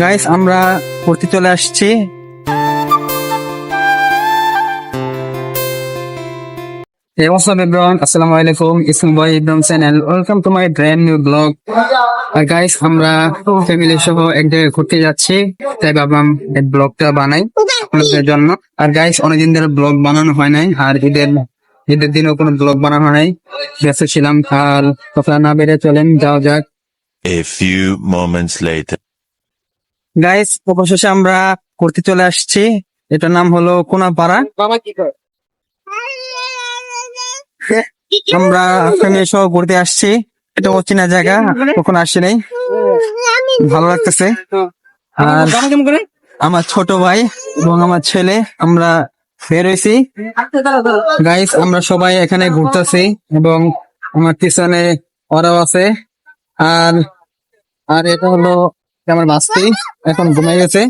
Guys আমরা পড়তে চলে আসছি. আর গাইস আমরা ফ্যামিলি সহ এক জায়গায় ঘুরতে যাচ্ছি। তাই ভাবলাম এই ব্লগটা বানাই আপনাদের জন্য। আর গাইস অনেকদিন ধরে ব্লগ বানানো হয় নাই। আর ঈদের ঈদের দিনও কোনো ব্লগ বানানো হয় নাই। ব্যস্ত ছিলাম, আর কথা না বেড়ে চলেন যাও যাক। A few moments later. Guys অবশেষে আমরা করতে চলে আসছি। এটার নাম হলো কোনাপাড়া। আমরা ফ্যামিলি সহ ঘুরতে আসছি। এটা অচেনা জায়গা কখনো আসছি নাই। ভালো লাগতেছে। আর আমার ছোট ভাই এবং আমার ছেলে আমরা বের হয়েছি। গাইস আমরা সবাই এখানে ঘুরতেছি এবং আমার পিছনে ওরাও আছে। আর আর এটা হলো আমার মাস্তি এখন ঘুমাই গেছে।